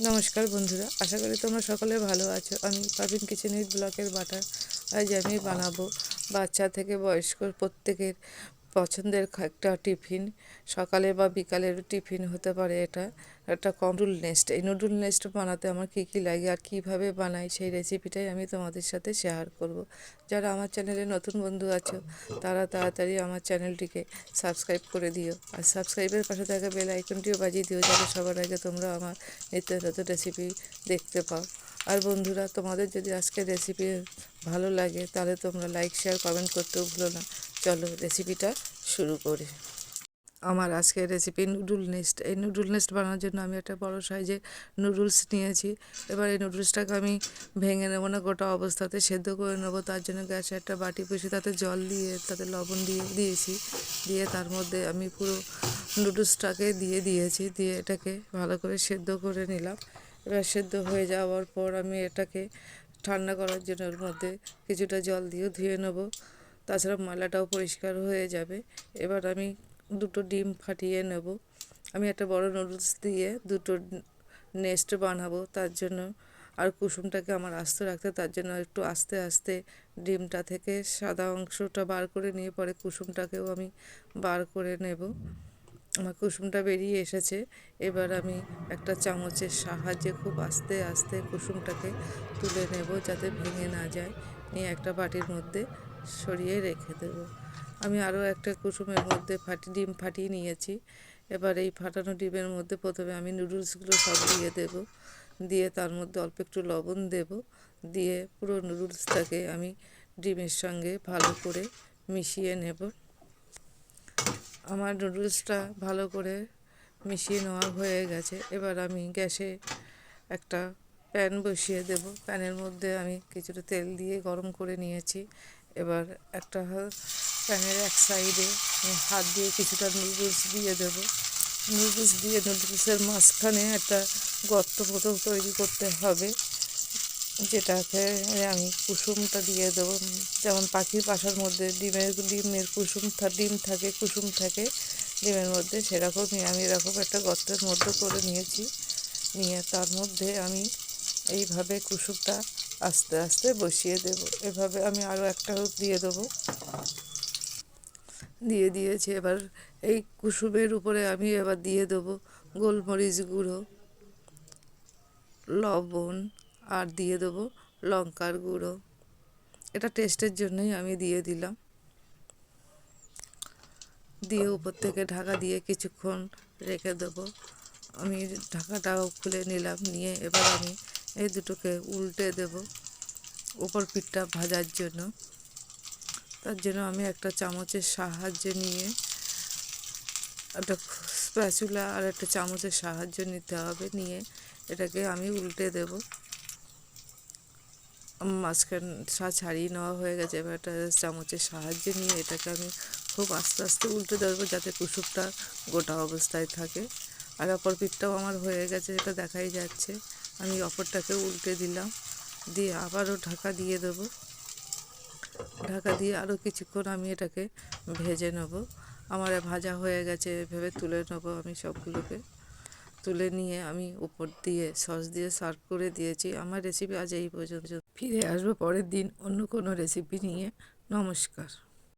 নমস্কার বন্ধুরা, আশা করি তোমরা সকলে ভালো আছো। আমি পাবিন কিচেন উইথ ব্লকের বাটার। আজ আমি বানাবো বাচ্চা থেকে বয়স্ক প্রত্যেকের পছন্দের একটা টিফিন, সকালে বা বিকালের টিফিন হতে পারে এটা। একটা নুডল নেস্ট, এই নুডল নেস্ট বানাতে আমার কী কী লাগে আর কীভাবে বানাই সেই রেসিপিটাই আমি তোমাদের সাথে শেয়ার করব। যারা আমার চ্যানেলে নতুন বন্ধু আছো, তারা তাড়াতাড়ি আমার চ্যানেলটিকে সাবস্ক্রাইব করে দিও। আর সাবস্ক্রাইবের পাশে থাকা বেল আইকনটিও বাজিয়ে দিও যাতে সবার আগে তোমরা আমার নিত্য নতুন রেসিপি দেখতে পাও। আর বন্ধুরা, তোমাদের যদি আজকের রেসিপি ভালো লাগে, তাহলে তোমরা লাইক, শেয়ার, কমেন্ট করতেও ভুলো না। চলো রেসিপিটা শুরু করি। আমার আজকের রেসিপি নুডল নেস্ট এই নুডল নেস্ট বানানোর জন্য আমি একটা বড় সাইজে নুডলস নিয়েছি। এবার এই নুডলসটাকে আমি ভেঙে নেব না, গোটা অবস্থাতে সেদ্ধ করে নেব। তার জন্য গ্যাসে একটা বাটি বসে তাতে জল দিয়ে, তাতে লবণ দিয়ে দিয়েছি। দিয়ে তার মধ্যে আমি পুরো নুডলসটাকে দিয়ে দিয়েছি, দিয়ে এটাকে ভালো করে সেদ্ধ করে নিলাম। এবার সেদ্ধ হয়ে যাওয়ার পর আমি এটাকে ঠান্ডা করার জন্য ওর মধ্যে কিছুটা জল দিয়ে ধুয়ে নেব। তাছাড়া ময়লাটাও পরিষ্কার হয়ে যাবে। এবার আমি দুটো ডিম ফাটিয়ে নেব। আমি একটা বড় নুডলস দিয়ে দুটো নেস্ট বানাবো, তার জন্য আর কুসুমটাকে আমার আস্ত রাখতে, তার জন্য একটু আস্তে আস্তে ডিমটা থেকে সাদা অংশটা বার করে নিয়ে পরে কুসুমটাকেও আমি বার করে নেব। আমার কুসুমটা বেরিয়ে এসেছে। এবার আমি একটা চামচের সাহায্যে খুব আস্তে আস্তে কুসুমটাকে তুলে নেব যাতে ভেঙে না যায়। নিয়ে একটা বাটির মধ্যে সরিয়ে রেখে দেব। আমি আরও একটা কুসুমের মধ্যে ফাটি, ডিম ফাটিয়ে নিয়েছি। এবার এই ফাটানো ডিমের মধ্যে প্রথমে আমি নুডলসগুলো সব দিয়ে দেব। দিয়ে তার মধ্যে অল্প একটু লবণ দেব। দিয়ে পুরো নুডলসটাকে আমি ডিমের সঙ্গে ভালো করে মিশিয়ে নেব। আমার নুডলসটা ভালো করে মিশিয়ে নেওয়া হয়ে গেছে। এবার আমি গ্যাসে একটা প্যান বসিয়ে দেব। প্যানের মধ্যে আমি কিছুটা তেল দিয়ে গরম করে নিয়েছি। এবার একটা প্যানের এক সাইডে হাত দিয়ে কিছুটা নুডলস দিয়ে দেব। নুডলস দিয়ে নুডলসের মাঝখানে একটা গর্ত মতো তৈরি করতে হবে যেটাকে আমি কুসুমটা দিয়ে দেবো। যেমন পাখির বাসার মধ্যে ডিমের ডিমের কুসুম ডিম থাকে, কুসুম থাকে, ডিমের মধ্যে সেরকমই আমি এরকম একটা গর্তের মধ্যে করে নিয়েছি। নিয়ে তার মধ্যে আমি এইভাবে কুসুমটা আস্তে আস্তে বসিয়ে দেব। এভাবে আমি আরও একটা হুক দিয়ে দেবো। দিয়ে দিয়েছি এবার এই কুসুমের উপরে আমি এবার দিয়ে দেবো গোলমরিচ গুঁড়ো, লবণ আর দিয়ে দেবো লঙ্কার গুঁড়ো। এটা টেস্টের জন্যই আমি দিয়ে দিলাম। দিয়ে উপর থেকে ঢাকা দিয়ে কিছুক্ষণ রেখে দেবো। আমি ঢাকাটাও খুলে নিলাম, নিয়ে এবার আমি এই দুটোকে উল্টে দেব ওপর পিঠটা ভাজার জন্য। তার জন্য আমি একটা চামচের সাহায্য নিয়ে একটা স্প্যাচুলা আর একটা চামচের সাহায্য নিতে হবে নিয়ে এটাকে আমি উল্টে দেব। মাঝখান ছাড়িয়ে নেওয়া হয়ে গেছে, এবার একটা চামচের সাহায্য নিয়ে এটাকে আমি খুব আস্তে আস্তে উল্টে দেবো যাতে কুসুপটা গোটা অবস্থায় থাকে। আর অপর পিঠটাও আমার হয়ে গেছে, এটা দেখাই যাচ্ছে। আমি অপরটাকে উল্টে দিলাম। দিয়ে আবারও ঢাকা দিয়ে দেবো। ঢাকা দিয়ে আরও কিছুক্ষণ আমি এটাকে ভেজে নেব। আমার ভাজা হয়ে গেছে ভেবে তুলে নেব আমি সবগুলোকে। তুলে নিয়ে আমি উপর দিয়ে সস দিয়ে সার্ভ করে দিয়েছি। আমার রেসিপি আজ এই পর্যন্ত। ফিরে আসব পরের দিন অন্য কোনো রেসিপি নিয়ে। নমস্কার।